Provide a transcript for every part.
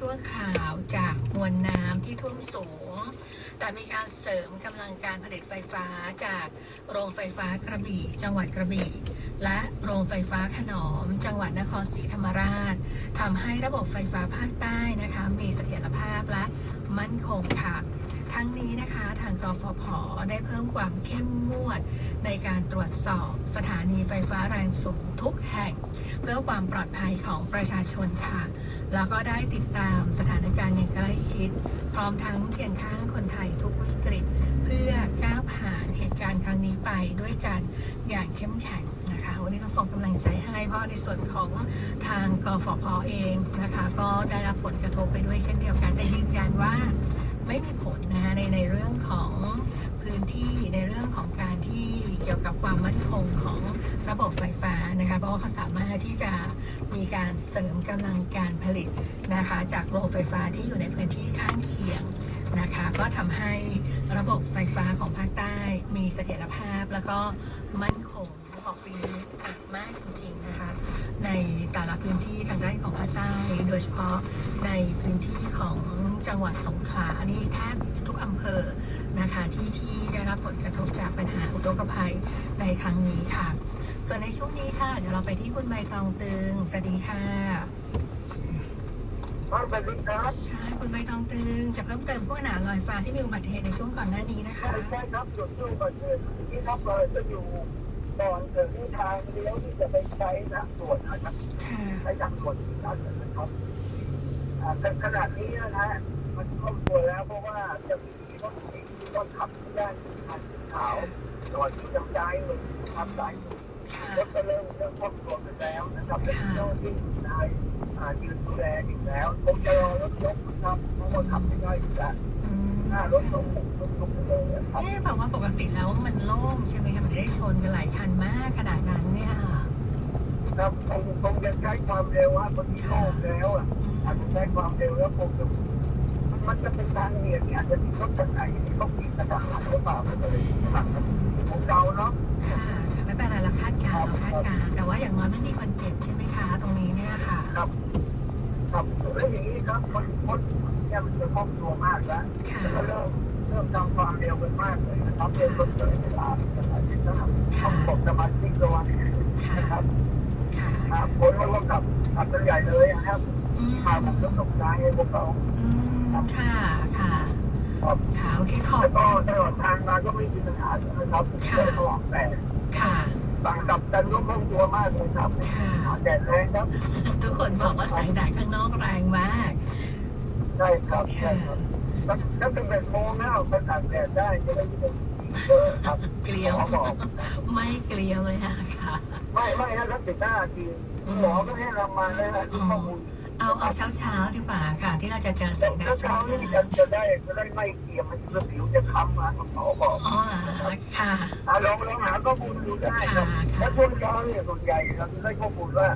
ชั่วคราวจากมวลน้ำที่ท่วมสูง แต่มีการเสริมกำลังการผลิตไฟฟ้าจากโรงไฟฟ้ากระบี่ จังหวัดกระบี่ และโรงไฟฟ้าขนอม จังหวัดนครศรีธรรมราชทำให้ระบบไฟฟ้าภาคใต้นะคะ มีเสถียรภาพและมั่นคงค่ะ ทั้งนี้นะคะทางกฟผได้เพิ่มความเข้มงวด ในการตรวจสอบสถานีไฟฟ้าแรงสูงทุกแห่ง เพื่อความปลอดภัยของประชาชนค่ะ แล้วก็ได้ติดตามสถานการณ์อย่างใกล้ชิด พร้อมทั้งเคียงข้างคนไทยทุกวิกฤต เพื่อก้าวผ่านเหตุการณ์ครั้งนี้ไปด้วยกันอย่างเข้มแข็งนะคะวันนี้ต้องส่งกำลังใจให้เพราะในส่วนของทางกฟผเองนะคะก็ได้รับผลกระทบไปด้วยเช่นเดียวกันแต่ยืนยันว่าไม่มีผลนะคะในในเรื่องของพื้นที่ในเรื่องของการที่เกี่ยวกับความมั่นคงของระบบไฟฟ้า นะคะเพราะว่าเขาสามารถที่จะมีการเสริมกำลังการผลิตนะคะ จากโรงไฟฟ้าที่อยู่ในพื้นที่ข้างเคียงนะคะ ก็ทำให้ระบบไฟฟ้าของภาคใต้มีเสถียรภาพแล้วก็มั่นคงบอกปีนี้หนักมากจริงๆนะคะ ในแต่ละพื้นที่ทางด้านของภาคใต้โดยเฉพาะในพื้นที่ของจังหวัดสงขลานี่แทบทุกอำเภอนะคะที่ที่ได้รับผลกระทบจากปัญหาอุทกภัยในครั้งนี้ค่ะ ส่วนในช่วงนี้ค่ะ เดี๋ยวเราไปที่คุณใบตองตึง สวัสดีค่ะครับสวัสดีครับค่ะคุณใบตองตึง จะเพิ่มเติมผู้ขนานลอยฟ้าที่มีอุบัติเหตุในช่วงก่อนหน้านี้นะคะใช่ใช่ครับจุดช่วงก่อนเกิดที่ครับเราจะอยู่ก่อนเกิดที่ทางเลี้ยวที่จะไปใช้ทางด่วนนะครับค่ะใช้ทางด่วนที่นั่นนะครับอ่าแต่ขนาดนี้นะฮะมันครอบครัวแล้วเพราะว่าจะมีรถติดที่ต้องขับที่ด้านทางขาวจอดที่จำใจหนึ่งขับสาย หนึ่งค่ะรถก็เริ่มเริ่มครอบครัวกันแล้วนะครับเป็นเจ้าหน้าที่นายอ่ายืนดูแลอยู่แล้วผมจะรอรถยกนะครับเพราะว่าขับไม่ได้อยู่แล้วอืมหน้ารถลงรถยกไปเลยนะครับนี่แบบว่าปกติแล้วมันโล่งใช่ไหมคะมันได้ชนกันหลายคันมากขนาดนั้นเนี่ยค่ะครับคงคงจะใช้ความเร็วว่าคนที่โล่งแล้วอะอาจจะใช้ความเร็วแล้วคงจะมันมันจะเป็นทางเหนียเนี่ยอาจจะมีรถคันไหนที่เขาขี่กระดังหลังหรือเปล่ามันก็เลยหลังของเราเนาะ ค่ะไม่เป็นไรเราคาดการณ์เราคาดการณ์แต่ว่าอย่างน้อยไม่มีคนเจ็บใช่ไหมคะ ตรงนี้เนี่ยค่ะ ครับ ครับแล้วอย่างนี้ครับคนคนเนี่ยมันจะคล่องตัวมากแล้วค่ะ แล้วก็เริ่มเริ่มทำความเร็วกันมากเลยนะครับเร็วจนเกินเวลาสมาชิกนะครับต้องบอกสมาชิกระวังค่ะ นะครับค่ะ ครับคนเขาก็ขับขับกันใหญ่เลยนะครับอืมพาผมก็ตกใจให้พวกเขาอืมค่ะ ค่ะ ครับ ค่ะ โอเค ขอบแล้วก็ตลอดทางมาก็ไม่มีปัญหานะครับเดินตลอดแต่ค่ะ ต่างกับกันก็คล่องตัวมากเลยครับค่ะแดดแรงครับ ทุกคนบอกว่าแสงแดดข้างนอกแรงมากใช่ครับใช่ครับแล้วถ้าเป็นแบบโมงนะเอาไปตากแดดได้จะได้ไม่ต้องเออครับเกลียวหมอบอกไม่เกลียวเลยค่ะค่ะไม่ไม่นะรับสิบห้านาทีหมอก็ให้เรามาเลยนะที่ข้อมูล เอาเอาเช้าเช้าๆดีกว่าค่ะ ที่เราจะเจอแสแล้วงแดดเช้าเช้านี่เช้าจะจะได้จะได้ไม่เกี่ยมมันจะผิวจะค้ำมาหมอบอกอ๋อค่ะอะลองลองหาข้อมูลดูได้ครับแล้วช่วงเช้าเนี่ยส่วนใหญ่เราจะได้ข้อมูลว่า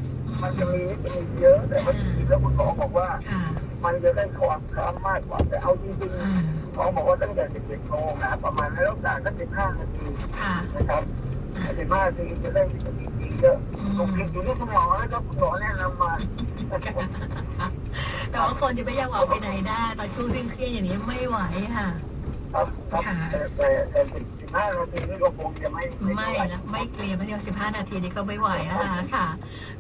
มันจะมีจะมีเยอะแต่ว่าจริงๆแล้วคุณหมอบอกว่า ค่ะมันจะได้ความคล้ำมากกว่าแต่เอาจริงอ่าๆหมอบอกว่าตั้งแต่11โมงนะประมาณแล้วจากก็15นาทีค่ะนะครับ 15นาทีจะได้วิตามินดีเยอะอืผมมคิดอยู่ที่คุณหมอนะครับคุณหมอแนะนำมาแต่ว่าคนจะไม่อยากออกไปไหนได้ตอนช่วงเร่งเครียดอย่างนี้ไม่ไหวค่ะ ครับครับแต่แต่แต่15นาทีนี่ก็คงจะไม่ไม่เท่าหร่นะไม่เกลียไม่เดียวสิบห้านาทีนี้ก็ไม่ไหวแล้วค่ะค่ะ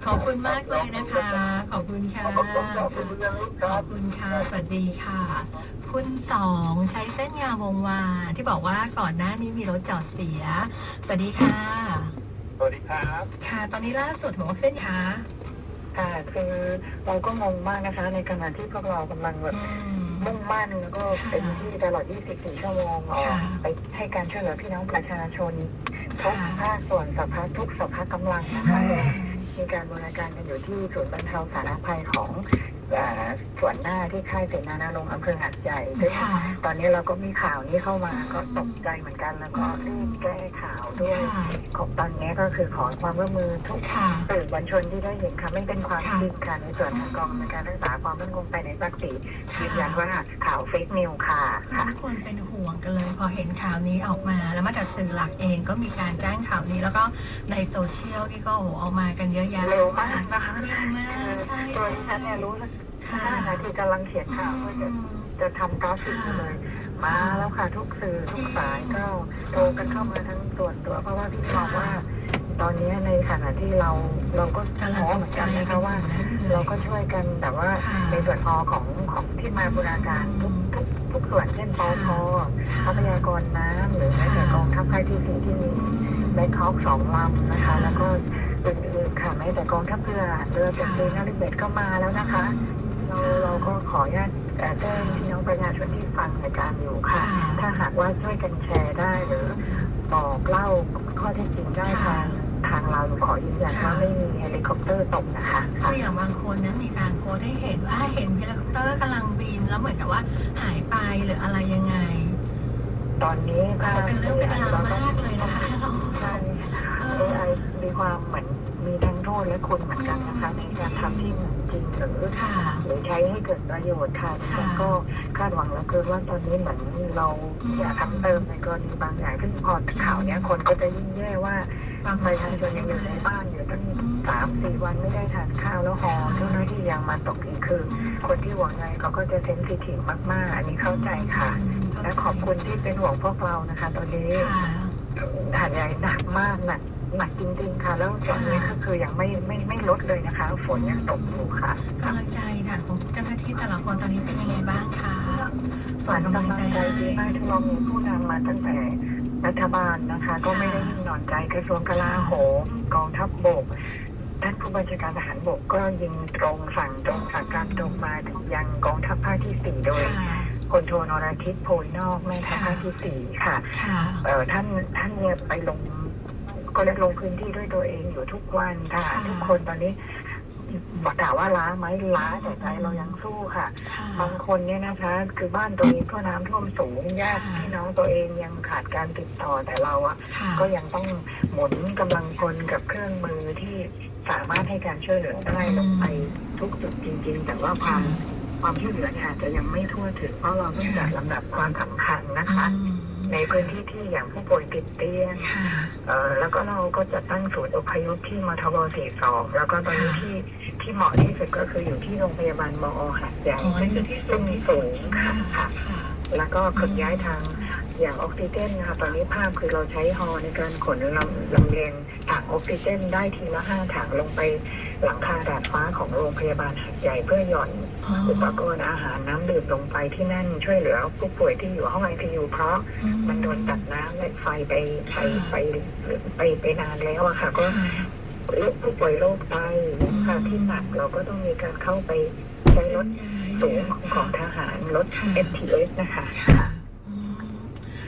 ขอบคุณมากเลยนะคะ ขอบคุณค่ะ ขอบคุณครับคุณเรื่องลูกคขรัอบบคุณค่ะ สวัสดีค่ะ คุณสองใช้เส้นงามวงวานที่บอกว่าก่อนหน้านี้มีรถจอดเสีย สวัสดีค่ะ สวัสดีครับ ค่ะตอนนี้ล่าสุดบอกว่าขึ้นค่ะค่ะคือเราก็งงมากนะคะ ในขณะที่พวกเรากำลังแบบอื มมุ่งมั่นแล้วก็เต็มที่ตลอด 24 ชั่วโมงออกค่ะไปให้การช่วยเหลือพี่น้องประชาชนทุกค่ะภาคส่วนสภาทุกสภากำลังนะคะมีการบริการกันอยู่ที่ศูนย์บรรเทาสาธารณภัยของเอ่อ ส่วนหน้าที่ค่ายเสนานารงค์อำเภอหัดใหญ่ซึ่งค่ะ ตอนนี้เราก็มีข่าวนี้เข้ามาก็ตกใจเหมือนกันแล้วก็รีบแก้ข่าวด้วย ค่ะของตอนนี้ก็คือขอความร่วมมือทุกค่ะ สื่อมวลชนที่ได้เห็นค่ะไม่เป็นความค่ะจริงค่ะในส่วนทางกองในการรักษาความมั่นคงภายในภาคสี่ยืนยันว่าข่าวเฟกนิวค่ะคือค่ะ ทุกคนเป็นห่วงกันเลย พอเห็นข่าวนี้ออกมา แล้วมาจากสื่อหลักเองก็มีการแจ้งข่าวนี้ แล้วก็ในโซเชียลที่ก็โอ้โหออกมากันเยอะแยะเร็วมากนะคะ เร็วมากใช่ตัวที่ฉันเนี่ยรู้ ค่ะใช่ค่ะที่กำลังเขียนข่าวว่าจะจะทำกราฟิกมาเลย มาแล้วค่ะทุกสื่อทุกสายก็โทรกันเข้ามาทั้งส่วนตัว เพราะว่าพี่มองว่า ตอนนี้ในขณะที่เราเราก็กำลังท้อตเหมืกอนใจกันนะคะว่า เราก็ช่วยกันแต่ว่าค่ะในส่วนพอของของที่มาบูรณาการทุกทุกทุกส่วนเช่นปอพทรัพยากรน้ำหรือแม้แต่กองทัพภาคที่สี่ที่มีแบ็คฮอคสองลำนะคะ แล้วก็อื่นๆค่ะแม้แต่กองทัพเรือเรือเป็นเรือนาริเบตก็มาแล้วนะคะ เราเราก็ขออนุญาตเอ่อแจ้งพี่น้องประชาชนที่ฟังรายการอยู่ค่ะ ถ้าหากว่าช่วยกันแชร์ได้หรือบอกเล่าข้อเท็จจริงได้ทางทางเราขอยืนยันว่าไม่มีเฮลิคอปเตอร์ตกนะคะคืออย่างบางคนนั้นมีการโพสต์ให้เห็นว่าเห็นเฮลิคอปเตอร์กำลังบิน แล้วเหมือนกับว่าหายไปหรืออะไรยังไง ตอนนี้ภาพเป็นเรื่องเป็นราวมากเลยนะคะใช่เอเออไอมีความเหมือนมีทั้งโทษ และคุณเหมือนกันนะคะในการทำที่เหมือนจริงหรือค่ะ หรือใช้ให้เกิดประโยชน์ค่ะค่ะแล้วก็คาดหวังแล้วเกินว่าตอนนี้เหมือนเราอืมอยากทำเติมในกรณีบางอย่างซึ่งพอข่าวเนี้ยคนก็จะยิ่งแย่ว่าความประรู้ชาสึกชนใช่ยังไหอมยู่ในบ้านอยู่ตั้งสามสี่วันไม่ได้ทานข้าวแล้วหอเจ้าหน้าที่ยังมาตกอีกคือ คนที่ห่วงใยเขาก็จะเซนซิทีฟมากๆ อันนี้เข้าใจค่ะ และขอบคุณที่เป็นห่วงพวกเรานะคะ ตอนนี้ค่ะ หาดใหญ่หนักมากหนัก หนักจริงๆค่ะ แล้วตอนนี้ก็คือยังไม่ไม่ไม่ลดเลยนะคะ ฝนยังตกอยู่ค่ะกำลังใจค่ะของเจ้าหน้าที่แต่ละคนตอนนี้เป็นยังไงบ้างคะส่ส่งวนกำกำลัลังงใจใจให้ดีมากที่เรามีผู้นำมาตั้งแต่รัฐบาลนะคะ ก็ไม่ได้นิ่งนอนใจกระทรวงกลาโหมกองทัพบกท่านผู้บัญชาการทหารบกก็ยิงตรงสั่งตรงสั่งการตรงมาถึงยังกองทัพภาคที่สี่โดยค่ะพลโทนราธิปโพยนอกแม่ทัพภาคที่สี่ค่ะค่ะเอ่อท่านท่านเนี่ยไปลง ก็เลยลงพื้นที่ด้วยตัวเองอยู่ทุกวันค่ะค่ะทุกคนตอนนี้บอกถามว่าล้าไหมล้าแต่ใจเรายังสู้ค่ะค่ะ บางคนเนี่ยนะคะ คือบ้านตัวเองก็น้ำท่วมสูงญาติพี่น้องตัวเองยังขาดการติดต่อแต่เราอะค่ะก็ยังต้องหมุนกำลังพลกับเครื่องมือที่สามารถให้การช่วยเหลือได้ลงไปทุกจุดจริง ๆ แต่ว่าความความช่วยเหลือเนี่ยอาจจะยังไม่ทั่วถึงเพราะเราต้องจัดลำดับความสำคัญนะคะอืม ในพื้นที่ที่อย่างผู้ป่วยติดเตียงค่ะเอ่อแล้วก็เราก็จะตั้งศูนย์อพยพที่มทบ42 แล้วก็ตอนนี้ที่ที่เหมาะที่สุดก็คืออยู่ที่โรงพยาบาลมอหัดใหญ่อ๋อนี่คือที่สูงที่สุดใช่ไหมค่ะ ค่ะ แล้วก็ขนย้ายทาง อย่างออกซิเจนนะคะตอนนี้ภาพคือเราใช้ฮอในการขนลำลำเลียงถังออกซิเจน ได้ทีละห้าถังลงไปหลังคาดาดฟ้าของโรงพยาบาลหัดใหญ่เพื่อหย่อนอ๋ออุปกรณ์อาหารน้ำดื่มลงไปที่นั่นช่วยเหลือผู้ป่วยที่อยู่ห้องไอซียูเพราะมันโดนตัดน้ำและไฟไปไปไปไปไปนานแล้วอะค่ะก็ค่ะผู้ป่วยโรคไตค่ะที่หนักเราก็ต้องมีการเข้าไปใช้รถสูงของทหารรถ FTS นะคะค่ะอืม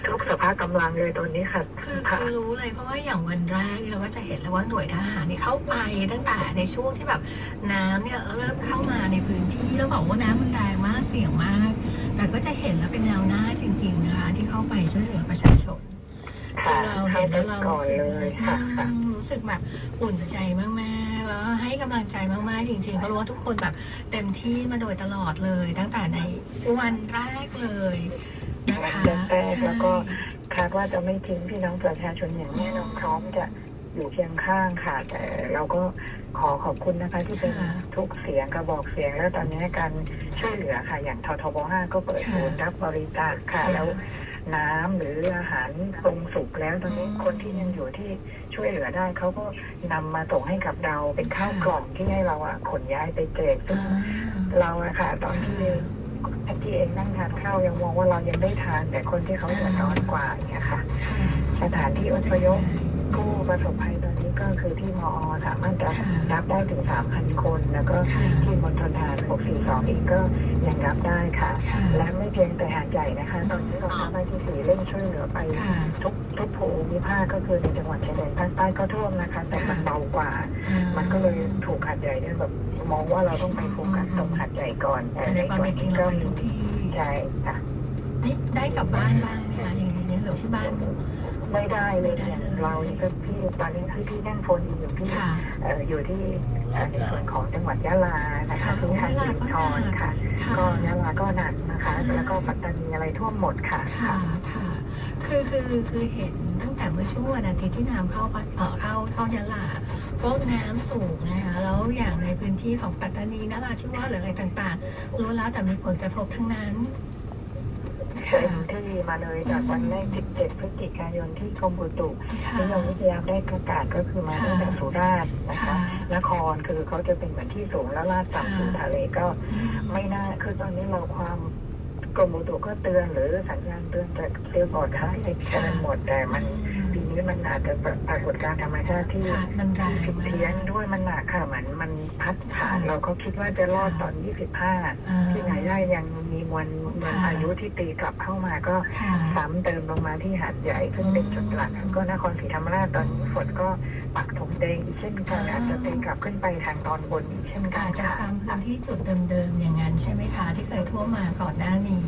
ทุกสภาพกำลังเลยตอนนี้ค่ะคือค่ะคือรู้เลยเพราะว่าอย่างวันแรกนี่เราก็จะเห็นแล้วว่าหน่วยทหารนี่เข้าไปตั้งแต่ในช่วงที่แบบน้ำเนี่ยเริ่มเข้ามาในพื้นที่แล้วบอกว่าน้ำมันแรงมากเสี่ยงมาก แต่ก็จะเห็นแล้วเป็นแนวหน้าจริง ๆ นะคะ ที่เข้าไปช่วยเหลือประชาชนค่ะคือเราเห็นแล้วเราก่อนเลยค่ะค่ะอืมรู้สึกแบบอุ่นใจมากๆ แล้วให้กำลังใจมากๆ จริงๆเพราะรู้ว่าทุกคนแบบเต็มที่มาโดยตลอดเลย ตั้งแต่ในวันแรกเลย นะคะวันแรกแล้วก็ใช่คาดว่าจะไม่ทิ้งพี่น้องประชาชนอย่างแน่นอนพร้อมจะอยู่เคียงข้างค่ะ แต่เราก็ขอขอบคุณนะคะ ที่เป็นค่ะทุกเสียงกระบอกเสียงแล้วตอนนี้การช่วยเหลือค่ะ อย่างททบ5ก็เปิดค่ะศูนย์รับบริจาคค่ะ แล้วน้ำหรืออาหารปรุงสุกแล้วตอนนี้อืมคนที่ยังอยู่ที่ช่วยเหลือได้เขาก็นำมาส่งให้กับเราเป็นข้าวกล่องที่ให้เราอะขนย้ายไปแจกซึ่งอ่าเราอะค่ะ ตอนที่ ที่เองนั่งทานข้าวยังมองว่าเรายังได้ทาน แต่คนที่เขาเดือดร้อนกว่าอย่างเนี่ยค่ะค่ะ สถานที่อพยพ ผู้ประสบภัยตอนนี้ก็คือที่มอสามารถจะรับได้ถึง 3,000 คน แล้วก็ค่ะที่มณฑลทหาร642อีกก็ยังรับได้ค่ะค่ะ และไม่เพียงแต่หาดใหญ่นะคะ ตอนนี้เราทำหน้าที่สี่เร่งช่วยเหลือไปค่ะทุกทุกภูมิภาคก็คือในจังหวัดชายแดนภาคใต้ก็ท่วมนะคะ แต่มันเบากว่า มันก็เลยถูกหาดใหญ่เนี่ยแบบมองว่าเราต้องไปโฟกัสตรงหาดใหญ่ก่อนแต่แต่ในในความส่วนเป็นจรินี้งก็เราไปมีทุกที่ใช่ค่ะนี่ได้กลับบ้านบ้างไหมคะอย่างนี้หรือที่บ้าน ไม่ได้เลยไม่ได้อย่างเลยเราเนี่ยก็พี่ตอนนี้ที่พี่นั่งโฟนอินอยู่ที่ค่ะเอ่ออยู่ที่เอ่อในส่วนของจังหวัดยะลานะคะค่ะที่ทางยะลาสิก็รินทรหนักค่ะค่ะ ก็ยะลาก็หนักนะคะ แล้วก็ปัตตานีอะไรท่วมหมดค่ะค่ะค่ะคือคือคือเห็นตั้งแต่เมื่อช่วงวันอาทิตย์ที่น้ำเข้าพัดเอ่อเข้าเข้ายะลาก็น้ำสูงนะคะแล้วอย่างในพื้นที่ของปัตตานีนราธิวาสหรืออะไรต่างๆล้วนแล้วแต่มีผลกระทบทั้งนั้นค่ะ เต็มที่มาเลยจากวันแรก 17 พฤศจิกายนที่กรมอุตุค่ะนิยมวิทยาได้ประกาศก็คือมาตั้งแต่สุราษฎร์นะคะค่ะนครคือเขาจะเป็นเหมือนที่สูงแล้วลาดต่ำสู่ทะเลก็อืมไม่น่าคือตอนนี้เราความกรมอุตุก็เตือนหรือสัญญาณเตือนจากเตือนก่อนท้ายในเตือนหมดแต่มันปี นี้มันอาจจะปรากฏการณ์ธรรมชาติที่ค่ะมันแรงผิดมาเพี้ยนก ด้วยมันหนักค่ะเหมือนมันพัดผ่านเราก็คิดว่าจะรอดตอน25อ่าที่ไหนได้ยังมีมวลมวลค่ะพายุที่ตีกลับเข้ามาก็ค่ะ ซ้ำเติมลงมาที่หาดใหญ่ ซึ่งเป็นจุดหลักก็นครศรีธรรมราชตอนนี้ฝนก็ปักธงแดงอีกเช่นกันอาจจะตีกลับขึ้นไปทางตอนบนอีกเช่นกัอานจจะค่ะซ้ำพื้นที่จุดเดิมๆอย่างนั้นใช่ไหมคะที่เคยท่วมมาก่อนหน้านี้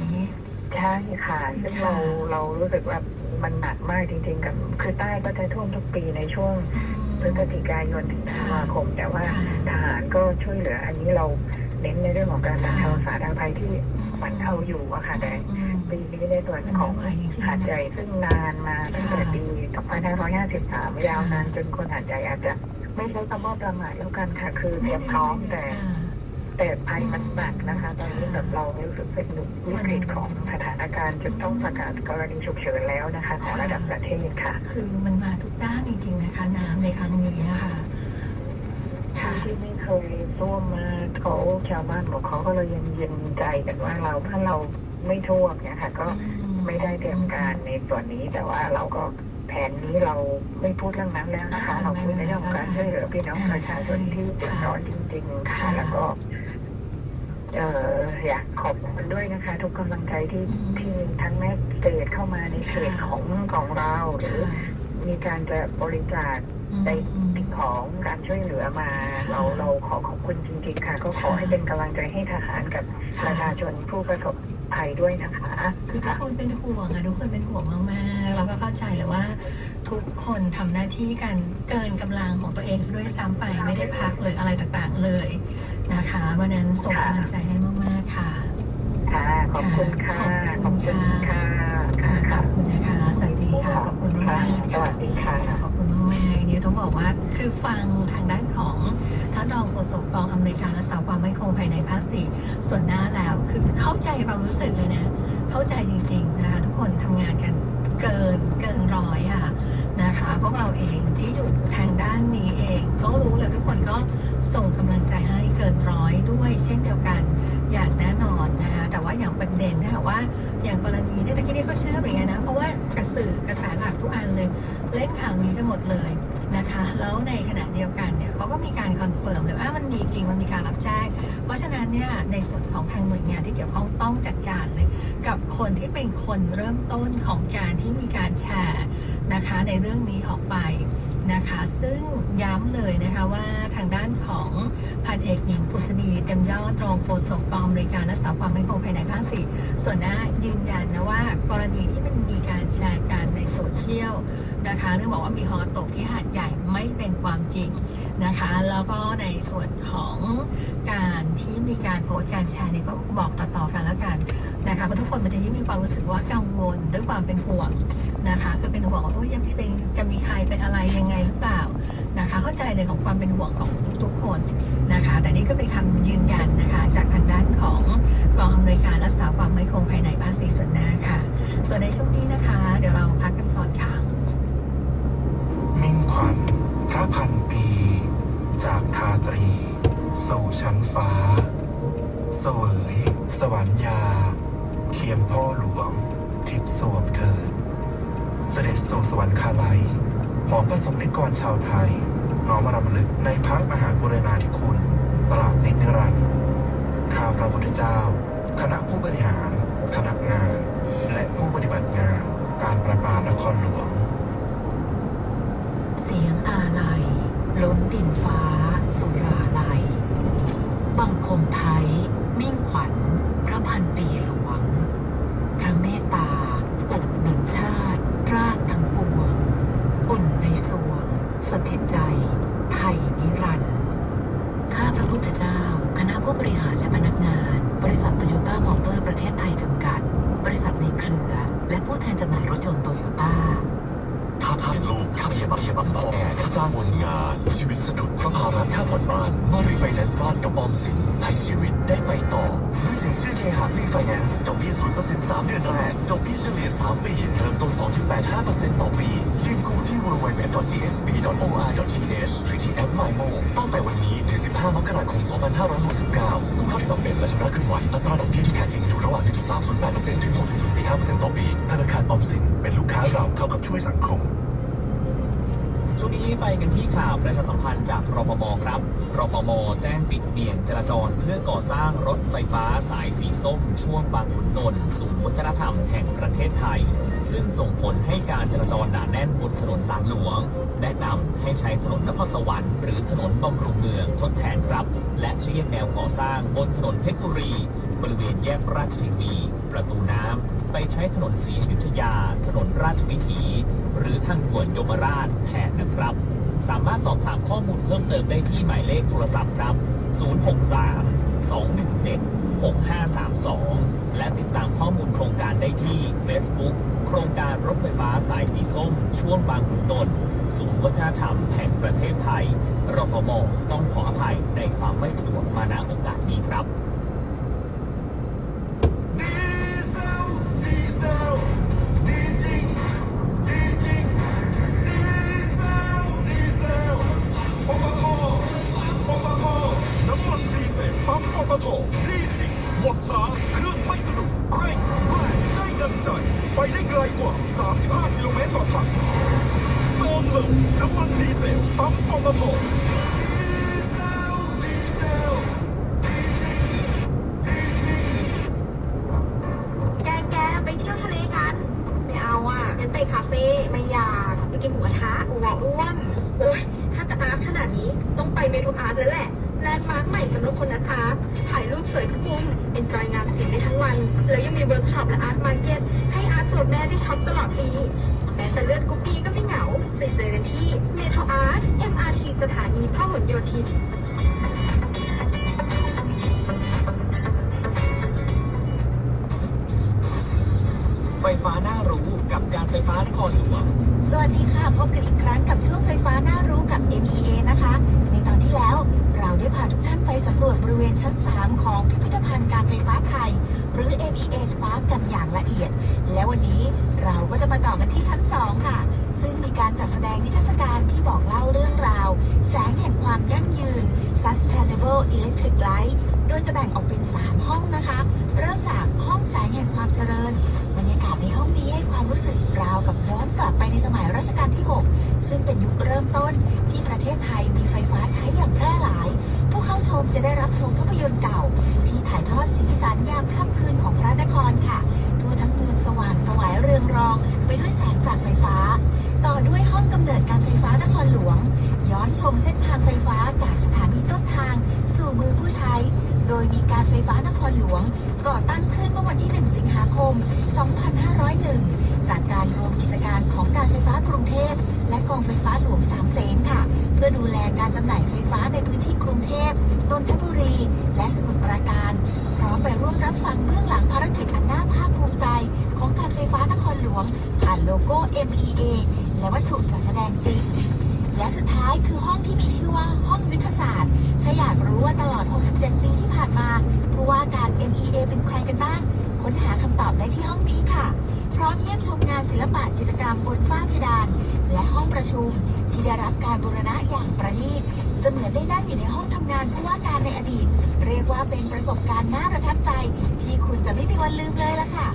ใช่ค่ะซึ่งเราเรารู้สึกว่า มันหนักมากจริง ๆ กับคือใต้ก็จะท่วมทุกปีในช่วงพฤศจิกายนถึงธันวาคม แต่ว่าทหารก็ช่วยเหลือ อันนี้เราเน้นในเรื่องของการบรรเทาสาธารณภัยที่มันเอาอยู่อะค่ะแต่อืมปีนี้ในส่วนของมันไม่ไหวจริงๆหาดใหญ่ซึ่งนานมาตั้งแต่ปี2553ยาวนานจนคนหาดใหญ่อาจจะไม่ใช้คำว่าประมาทแล้วกันค่ะ คือเตรียมพร้อมแต่ แต่ภัยมันหนักนะคะ ตอนนี้แบบเรารู้สึกเป็นวิกฤตของสถานการณ์จนต้องประกาศกรณีฉุกเฉินแล้วนะคะของระดับประเทศค่ะ คือมันมาทุกด้านจริงๆนะคะน้ำในครั้งนี้นะคะค่ะที่ไม่เคยท่วมมาเขาชาวบ้านบอกเขาก็เลยยังเย็นใจกันว่าเราถ้าเราไม่ท่วมเนี่ยค่ะ ก็ไม่ได้เตรียมการในส่วนนี้แต่ว่าเราก็แผนนี้เราไม่พูดเรื่องนั้นแล้วนะคะ เราพูดในเรื่องของการช่วยเหลือพี่น้องประชาชนที่เดือดร้อนจริง ๆ ค่ะ แล้วก็ เอ่ออยากขอบคุณด้วยนะคะ ทุกกำลังใจที่ที่มีทั้งแม่เศษเข้ามาในเพจของของเราหรือ มีการจะบริจาคในสิ่งของการช่วยเหลือมา เราเราขอขอบคุณจริงๆค่ะ ก็ขอให้เป็นกำลังใจให้ทหารกับประชาชนผู้ประสบ ภัยด้วยนะคะคือทุกคนเป็นห่วงอะทุกคนเป็นห่วงมากๆแล้วก็เข้าใจเลยว่า ทุกคนทำหน้าที่กันเกินกำลังของตัวเองด้วยซ้ำไปไม่ได้พักเลยอะไรต่างๆเลยนะคะวันนั้นส่งกำลังใจให้มากๆค่ะค่ะขอบคุณค่ะขขออบบคุคุณณค่ะค่ะค่ะขอบคุณนะคะสวัสดีค่ะขอบคุณมากๆสวัสดีค่ะขอบคุณ มากๆเนี่ยต้องบอกว่าคือฟังทางด้านของท่านรองโฆษกกองอำนวยการรักษาความมั่นคงภายในภาคสี่ส่วนหน้าแล้วคือเข้าใจความรู้สึกเลยนะ เข้าใจจริงๆนะคะทุกคนทำงานกันเกินเกินร้อยค่ะนะคะพวกเราเองที่อยู่ทางด้านนี้เองก็รู้เลยทุกคนก็ส่งกำลังใจให้เกินร้อยด้วย เช่นเดียวกันอย่างแน่นอนนะคะแต่ว่าอย่างประเด็นนะคะว่าอย่างกรณีเนี่ยตะกี้นี่ก็เชื่อเหมือนกัน กระสือกระแสหลักทุกอันเลยเล่นข่าวนี้กันหมดเลยนะคะแล้วในขณะเดียวกันเนี่ยเขาก็มีการคอนเฟิร์มเลยว่ามันมีจริงมันมีการรับแจ้งเพราะฉะนั้นเนี่ยในส่วนของทางหน่วยงานที่เกี่ยวข้องต้องจัดการเลย กับคนที่เป็นคนเริ่มต้นของการที่มีการแชร์นะคะในเรื่องนี้ออกไป นะคะ ซึ่งย้ำเลยนะคะว่าทางด้านของพันเอกหญิงผุษดีเต็มยอดรองโฆษกกองบริการรักษาความมั่นคงภายในภาคสี่ส่วนหน้ายืนยันนะว่ากรณีที่มันมีการแชร์กันในโซเชียลนะคะเรื่องบอกว่ามีฮอตกที่หาดใหญ่ไม่เป็นความจริงนะคะ แล้วก็ในส่วนของการท มีการโพสต์การแชร์นี่ก็บอกต่อๆกันแล้วกันนะคะเพราะทุกคนมันจะยิ่งมีความรู้สึกว่ากังวลด้วยความเป็นห่วงนะคะคือเป็นห่วงว่าโอ้ยยังเป็นจะมีใครเป็นอะไรยังไงหรือเปล่านะคะ เข้าใจเลยของความเป็นห่วงของทุกๆคนนะคะ แต่นี่ก็เป็นคำยืนยันนะคะ จากทางด้านของกองอำนวยการรักษาความมั่นคงภายในภาคสี่ส่วนหน้าค่ะ ส่วนในช่วงนี้นะคะ เดี๋ยวเราพักกันก่อนค่ะมิ่งขวัญพระพันปี จากทาตรี สู่ชั้นฟ้า สวยสวรรยา เคียงพ่อหลวง ทิพย์สวมเถิดเสด็จสู่สวรรคาลัยพร้อมประสงค์นิกรชาวไทย น้อมรำลึกในพระมหากรุณาธิคุณตราบนิจนิรันดร์ข้าพระพุทธเจ้า คณะผู้บริหาร พนักงาน และผู้ปฏิบัติงานการประปานครหลวง เสียงอาลัยล้นดินฟ้า สุราลัย บังคมไทย มิ่งขวัญ พระพันปีหลวง พระเมตตาปกหนุนชาติ รากทั้งปวงอุ่นในสวง สถิตใจ ไทยนิรันดร์ข้าพระพุทธเจ้า คณะผู้บริหารและพนักงาน บริษัทโตโยต้ามอเตอร์ประเทศไทยจำกัด บริษัทในเครือ และผู้แทนจำหน่ายรถยนต์โตโยต้าข้าพเป็นลูกข้าพยาบาลบังพ่อแม่ข้าจ้างคนงาน ชีวิตสะดุดพระภาระข้าผ่อนบ้านมารีไฟแนนซ์บ้านกระบออมสินให้ชีวิต 5 มกราคม 2569กู้เข้าที่ต่อเป็นและชำระขึ้นไหวอัตราดอกเบี้ยที่แท้จริงอยู่ระหว่าง 1.308%ถึง 6.45%ต่อปี ธนาคารออมสินเป็นลูกค้าเราเท่ากับช่วยสังคม ช่วงนี้ไปกันที่ข่าวประชาสัมพันธ์จากรฟมครับ รฟมแจ้งปิดเบี่ยงจราจรเพื่อก่อสร้างรถไฟฟ้าสายสีส้ม ช่วงบางขุนนนท์ศูนย์วัฒนธรรมแห่งประเทศไทย ซึ่งส่งผลให้การจราจรหนาแน่นบนถนนหลานหลวง แนะนำให้ใช้ถนนนครสวรรค์หรือถนนบำรุงเมืองทดแทนครับ และเลี่ยงแนวก่อสร้างบนถนนเพชรบุรี บริเวณแยกราชเทวี ประตูน้ำ ไปใช้ถนนศรีอยุธยา ถนนราชวิถี หรือทางด่วนยมราชแทนนะครับ สามารถสอบถามข้อมูลเพิ่มเติมได้ที่หมายเลขโทรศัพท์ครับ 063 217 6532 และติดตามข้อมูลโครงการได้ที่ Facebook โครงการรถไฟฟ้าสายสีส้ม ช่วงบางขุนนนท์ศูนย์วัฒนธรรมแห่งประเทศไทย รฟม ต้องขออภัยในความไม่สะดวกมาณโอกาสนี้ครับ อ้วนโอ๊ยถ้าจะอาร์ตขนาดนี้ต้องไปเมนูอาร์ตแล้วแหละแลนด์มาร์คใหม่สำหรับคนนัดอาร์ตถ่ายรูปสวยทุกมุมเอนจอยงานศิลป์ได้ทั้งวัน แล้วยังมีเวิร์กช็อปและอาร์ตมาร์เก็ตให้อาร์ตตัวแม่ได้ช็อปตลอดปีแม้แต่เลือดกุ๊กกี้ก็ไม่เหงาไปเจอกันที่เมโทรอาร์ต MRT สถานีพหลโยธิน ฟฟ้าหน่ารู้กับการไฟฟ้านครหลวง สวัสดีค่ะ พบกันอีกครั้งกับช่วงไฟฟ้าหน่ารู้กับ MEA นะคะ ในตอนที่แล้วเราได้พาทุกท่านไปสำรวจบริเวณชั้น 3 ของพิพิธภัณฑ์การไฟฟ้าไทย หรือ MEA Spark กันอย่างละเอียด และวันนี้เราก็จะมาต่อกันที่ชั้น 2 ค่ะ ซึ่งมีการจัดแสดงนิทรรศการที่บอกเล่าเรื่องราว แสงแห่งความยั่งยืน Electric Light โดยจะแบ่งออกเป็น 3 ห้องนะคะ เริ่มจากห้องแสงแห่งความเจริญ บรรยากาศในห้องนี้ให้ความรู้สึกราวกับย้อนกลับไปในสมัยรัชกาลที่ 6 ซึ่งเป็นยุคเริ่มต้นที่ประเทศไทยมีไฟฟ้าใช้อย่างแพร่หลาย ผู้เข้าชมจะได้รับชมภาพยนตร์เก่า ที่ถ่ายทอดสีสันยามค่ำ หลวง ก่อตั้งขึ้นเมื่อวันที่ 1 สิงหาคม 2501 จากการรวมกิจการของการไฟฟ้ากรุงเทพ และกองไฟฟ้าหลวงสามเสนค่ะ เพื่อดูแลการจำหน่ายไฟฟ้าในพื้นที่กรุงเทพ นนทบุรี และสมุทรปราการพร้อมไปร่วมรับฟังเบื้องหลังภารกิจอันน่าภาคภูมิใจ ของการไฟฟ้านครหลวง ผ่านโลโก้ MEA และวัตถุจัดแสดงจริงและสุดท้ายคือห้องที่มีชื่อว่าห้องยุทธศาสตร์ ถ้าอยากรู้ว่าตลอด 67 เป็นใครกันบ้าง ค้นหาคำตอบได้ที่ห้องนี้ค่ะ พร้อมเยี่ยมชมงานศิลปะจิตรกรรมบนฝ้าเพดาน และห้องประชุมที่ได้รับการบูรณะอย่างประณีต เสมือนได้นั่งอยู่ในห้องทำงานผู้ว่าการในอดีต เรียกว่าเป็นประสบการณ์น่าประทับใจ ที่คุณจะไม่มีวันลืมเลยล่ะค่ะ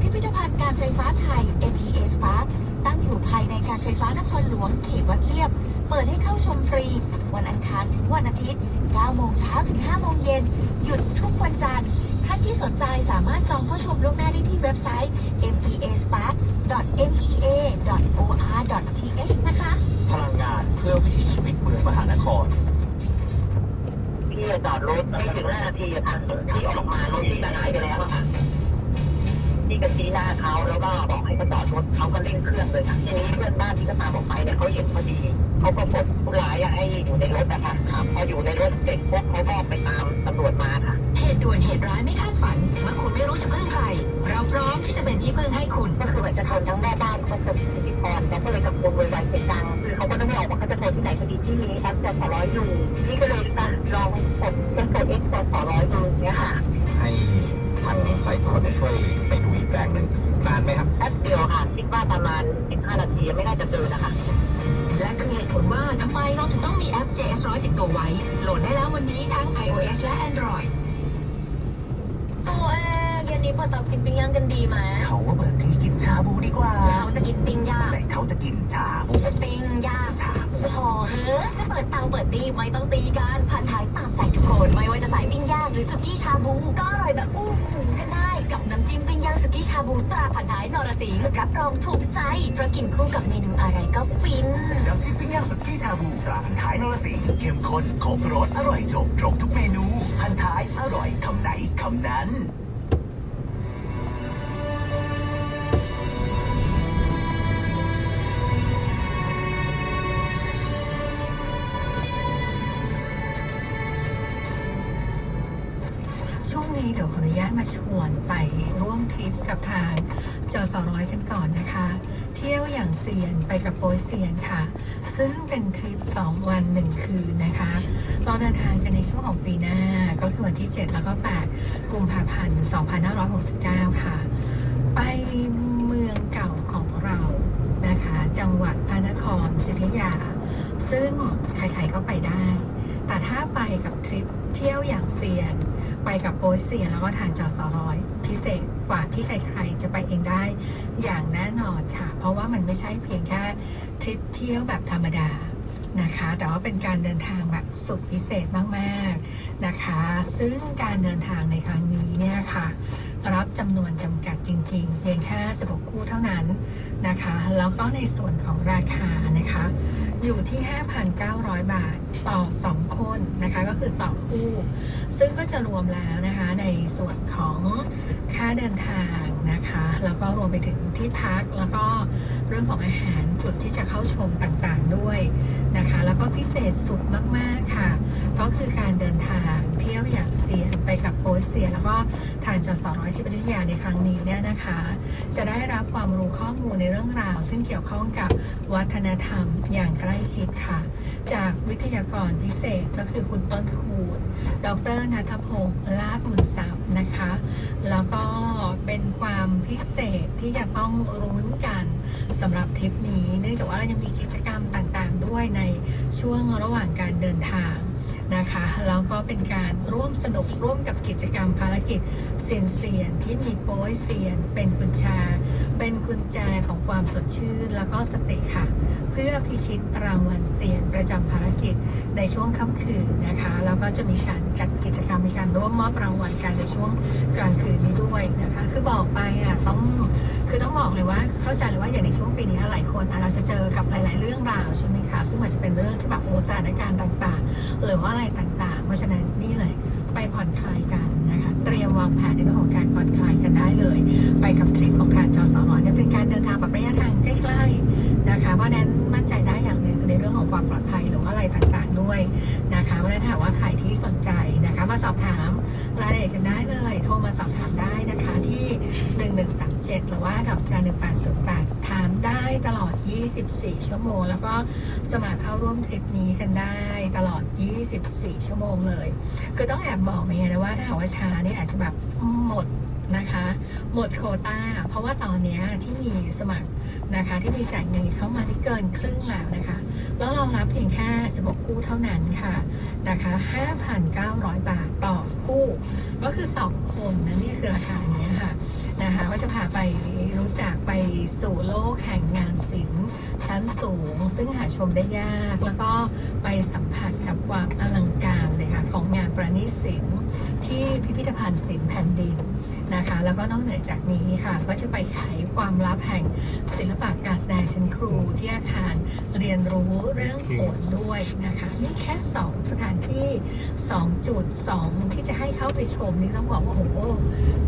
พิพิธภัณฑ์การไฟฟ้าไทย MEA Spark ตั้งอยู่ภายในการไฟฟ้านครหลวงเขตวัดเรียบ เปิดให้เข้าชมฟรี วันอังคารถึงวันอาทิตย์ 9 โมงเช้าถึง 5 โมงเย็น หยุดทุกวันจันทร์านที่สนใจสามารถจองเข้าชมล่วงหน้าได้ที่เว็บไซต์ measpark.mea.or.th นะคะ พลังงานเพื่อวิถีชีวิตเมืองมหานคร พี่จอดรถไม่ถึง5นาทีอะค่ะที่ออกมารถที่หายไปแล้วอะค่ะพี่ก็ชี้หน้าเขาแล้วก็บอกให้เขาจอดรถเขาก็เร่งเครื่องเลยค่ะทีนี้เพื่อนบ้านที่ก็ตามออกไปเนี่ยเขาเห็นพอดีเขาก็กดผู้ร้ายอะให้อยู่ในรถอะค่ะพออยู่ในรถเสร็จปุ๊บเขาก็ไปตามตำรวจมาค่ะเห ตุด่วนเหตุร้ายไม่คาดฝัน เมื่อคุณไม่รู้จะพึ่งที่พึ่งให้คุณ ก็คือเหมือนจะชนทั้งแม่บ้านครอบครัวพิธีกรแล้วก็เลยตะโกนโวยวายเสียงดังคือเขาก็นึกไม่ออกว่าเขาจะโทรที่ไหนพอดีที่มีแอปจอสอร้อยอยู่นี่ก็เลยจะลองกดเป็นกดเอ็กซ์จอสอร้อยดูเนี่ยค่ะ ให้ทางสายตรวจเนี่ยช่วยไปดูอีกแปลงหนึ่งนานไหมครับแป๊บเดียวค่ะคิดว่าประมาณ 15 นาทีไม่น่าจะเจอนะคะและคือเหตุผลว่าทำไมเราถึงต้องมีแอป JS100 ติดตัวไว้ โหลดได้แล้ววันนี้ทั้ง iOS และ Android ตัวเองเย็ นนี้เปิดเตากินปิ้งย่างกันดีไหมเขาว่าเปิดที่กินชาบูดีกว่าเขาจะกินปิ้งย่างแต่เขาจะกินชาบูปิ้งย่างชาบูพอเฮ้อะจะเปิดเตาเปิดตีไม่ต้องตีกันผ่านท้ายตามใจทุกคนไม่ว่าจะสายปิ้งย่างหรือสุกี้ชาบูก็อร่อยแบบอู้หูกันได้กับน้ำจิ้มปิ้งย่างสุกี้ชาบูตราผ่านท้ายนรสิงห์รับรองถูกใจเพราะกินคู่กับเมนูอะไรก็ฟินน้ำจิ้มปิ้งย่างสุกี้ชาบูตราพันท้ายนรสิงห์เข้มข้นครบรสอร่อยจบครบทุกเมนูพันท้ายอร่อยคำไหนคำนั้น มาชวนไปร่วมทริปกับทางจอสร้อยกันก่อนนะคะ เที่ยวอย่างเซียนไปกับโปยเซียนค่ะ ซึ่งเป็นทริป 2 วัน 1 คืนนะคะเราเดินทางกันในช่วงของปีหน้าก็คือวันที่ 7 แล้วก็ 8 กุมภาพันธ์ 2569 ค่ะ ไปเมืองเก่าของเรานะคะ จังหวัดพระนครศรีอยุธยา ซึ่งใครๆก็ไปได้ แต่ถ้าไปกับทริปเที่ยวอย่างเซียน ไปกับโปยเซียนแล้วก็ทางจอดสอร้อยพิเศษกว่าที่ใครๆจะไปเองได้อย่างแน่นอนค่ะ เพราะว่ามันไม่ใช่เพียงแค่ทริปเที่ยวแบบธรรมดานะคะ แต่ว่าเป็นการเดินทางแบบสุดพิเศษมากๆนะคะ ซึ่งการเดินทางในครั้งนี้เนี่ยค่ะ รับจำนวนจำกัดจริง ๆ เพียงแค่16คู่เท่านั้นนะคะ แล้วก็ในส่วนของราคานะคะ อยู่ที่ 5,900 บาทต่อ 2 คนนะคะ ก็คือต่อคู่ ซึ่งก็จะรวมแล้วนะคะในส่วนของค่าเดินทางนะคะ แล้วก็รวมไปถึงที่พักแล้วก็เรื่องของอาหารจุดที่จะเข้าชมต่างๆด้วยนะคะ แล้วก็พิเศษสุดมากๆค่ะ ก็คือการเดินทางเที่ยวอย่างเซียนไปกับโปยเซียนแล้วก็ทางจสร้อยที่ปทุมยาในครั้งนี้เนี่ยนะคะ จะได้รับความรู้ข้อมูลในเรื่องราว ซึ่งเกี่ยวข้องกับวัฒนธรรมอย่างใกล้ชิดค่ะ จากวิทยากรพิเศษก็คือคุณต้นคูด ดรนัทพงศ์ลาบบุญทรัพย์นะคะ แล้วก็เป็นความพิเศษที่จะต้องรุ้นกันสำหรับทริปนี้ เนื่องจากว่าเรายังมีกิจกรรมต่างๆ ด้วยในช่วงระหว่างการเดินทาง นะคะแล้วก็เป็นการร่วมสนุกร่วมกับกิจกรรมภารกิจเซียนเซียนที่มีโป้ยเซียน เป็นกุญชา เป็นกุญแจของความสดชื่นแล้วก็สติค่ะ เพื่อพิชิตรางวัลเซียนประจำภารกิจในช่วงค่ำคืนนะคะแล้วก็จะมีการจัดกิจกรรมมีการร่วมมอบรางวัลกันในช่วงกลางคืนนี้ด้วยนะคะคือบอกไปอะต้อง คือต้องบอกเลยว่าเข้าใจเลยว่าอย่างในช่วงปีนี้หลายคนอะเราจะเจอกับหลาย ๆ เรื่องราวใช่ไหมคะซึ่งอาจจะเป็นเรื่องที่แบบโอ้สถานการณ์ต่างๆหรือว่าอะไรต่างๆ เพราะฉะนั้นนี่เลยไปผ่อนคลายกันนะคะ เตรียมวางแผนในเรื่องของการผ่อนคลายกันได้เลย ไปกับทริปของทางจสอเนี่ยเป็นการเดินทางแบบระยะทางใกล้ ๆ นะคะเพราะนั้นมั่นใจได้ ความปลอดภัยหรือว่าอะไรต่างๆด้วยนะคะเพราะฉะนั้นถ้าว่าใครที่สนใจนะคะ มาสอบถามรายละเอียดกันได้เลย โทรมาสอบถามได้นะคะที่ 1137 หรือว่าดอกจัน1808ถามได้ตลอด 24 ชั่วโมง แล้วก็สมัครเข้าร่วมทริปนี้กันได้ตลอด 24 ชั่วโมงเลย คือต้องแอบบอกไปไงนะว่าถ้าหากว่าช้านี่อาจจะแบบหมด นะคะ หมดโควต้า เพราะว่าตอนนี้ที่มีสมัครนะคะ ที่มีจ่ายเงินเข้ามาที่เกินครึ่งแล้วนะคะ แล้วเรารับเพียงแค่ 16 คู่เท่านั้นค่ะนะคะ 5,900 บาทต่อคู่ ก็คือ 2 คนนะนี่คือราคาเนี้ยค่ะนะคะก็จะพาไปรู้จักไปสู่โลกแห่งงานศิลป์ชั้นสูง ซึ่งหาชมได้ยาก แล้วก็ไปสัมผัสกับความอลังการเลยค่ะของงานประณีตศิลป์ที่พิพิธภัณฑ์ศิลป์แผ่นดิน นะคะ แล้วก็นอกเหนือจากนี้ค่ะ ก็จะไปไขความลับแห่งศิลปะการแสดงชั้นครูที่อาคารเรียนรู้เรื่องโขนด้วยนะคะ นี่แค่ 2 สถานที่ 2 จุด 2 ที่จะให้เข้าไปชมนี่ต้องบอกว่าโอ้โห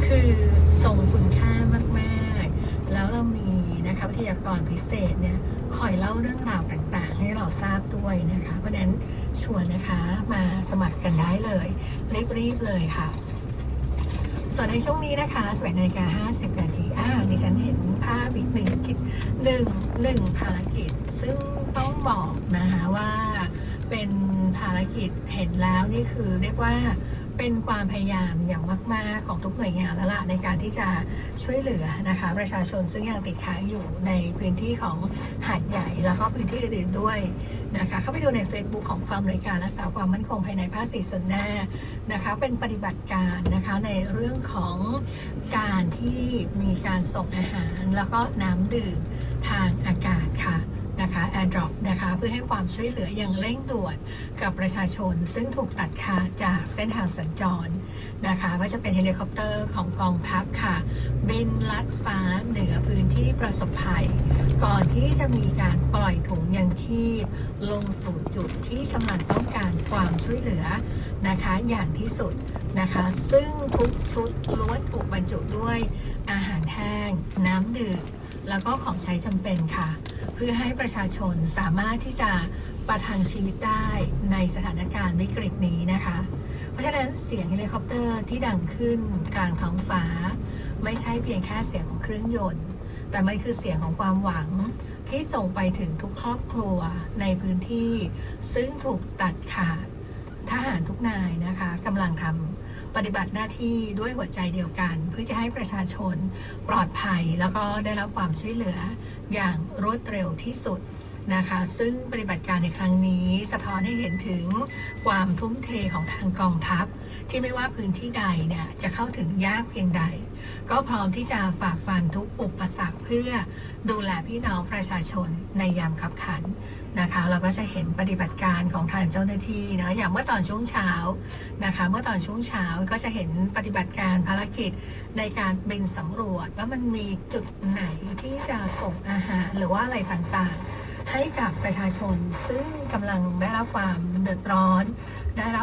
คือทรงคุณค่ามากๆ แล้วเรามีนะคะวิทยากรพิเศษเนี่ยคอยเล่าเรื่องราวต่างๆ ให้เราทราบด้วยนะคะ เพราะฉะนั้นชวนนะคะมาสมัครกันได้เลยรีบๆเลยค่ะ ส่วนในช่วงนี้นะคะส11นาฬิกา50 นาทีดิฉันเห็นภาพอีกหนึ่งกิปหนึ่งหนึ่งภารกิจ ซึ่งต้องบอกนะคะว่าเป็นภารกิจเห็นแล้วนี่คือเรียกว่า เป็นความพยายามอย่างมาก ๆ ของทุกหน่วยงานแล้วล่ะในการที่จะช่วยเหลือนะคะประชาชนซึ่งยังติดค้างอยู่ในพื้นที่ของหาดใหญ่ แล้วก็พื้นที่อื่นๆด้วยนะคะเข้าไปดูใน Facebook ของความหน่วยการรักษาความมั่นคงภายในภาคสี่ส่วนหน้านะคะเป็นปฏิบัติการนะคะในเรื่องของการที่มีการส่งอาหาร แล้วก็น้ำดื่มทางอากาศะ AirDrop นะคะ เพื่อให้ความช่วยเหลืออย่างเร่งด่วนกับประชาชน ซึ่งถูกตัดขาดจากเส้นทางสัญจรนะคะก็จะเป็นเฮลิคอปเตอร์ของกองทัพค่ะ บินลัดฟ้าเหนือพื้นที่ประสบภัย ก่อนที่จะมีการปล่อยถุงยังชีพ ลงสู่จุดที่กำลังต้องการความช่วยเหลือนะคะอย่างที่สุดนะคะ ซึ่งทุกชุดล้วนถูกบรรจุด้วยอาหารแห้ง น้ำดื่มแล้วก็ของใช้จำเป็นค่ะ เพื่อให้ประชาชนสามารถที่จะประทังชีวิตได้ในสถานการณ์วิกฤตนี้นะคะ เพราะฉะนั้นเสียงเฮลิคอปเตอร์ที่ดังขึ้นกลางท้องฟ้า ไม่ใช่เพียงแค่เสียงของเครื่องยนต์ แต่มันคือเสียงของความหวังที่ส่งไปถึงทุกครอบครัวในพื้นที่ ซึ่งถูกตัดขาดทหารทุกนายนะคะกำลังทำ ปฏิบัติหน้าที่ด้วยหัวใจเดียวกัน เพื่อจะให้ประชาชนปลอดภัย แล้วก็ได้รับความช่วยเหลืออย่างรวดเร็วที่สุดนะคะซึ่งปฏิบัติการในครั้งนี้สะท้อนให้เห็นถึงความทุ่มเทของทางกองทัพ ที่ไม่ว่าพื้นที่ใดเนี่ยจะเข้าถึงยากเพียงใด ก็พร้อมที่จะฝ่าฟันทุกอุปสรรคเพื่อดูแลพี่น้องประชาชนในยามขับขัน นะคะ เราก็จะเห็นปฏิบัติการของทางเจ้าหน้าที่นะอย่างเมื่อตอนช่วงเช้านะคะ เมื่อตอนช่วงเช้าก็จะเห็นปฏิบัติการภารกิจในการบินสำรวจว่ามันมีจุดไหนที่จะส่งอาหารหรือว่าอะไรต่างๆ ให้กับประชาชนซึ่งกำลังได้รับความเดือดร้อนได้รับ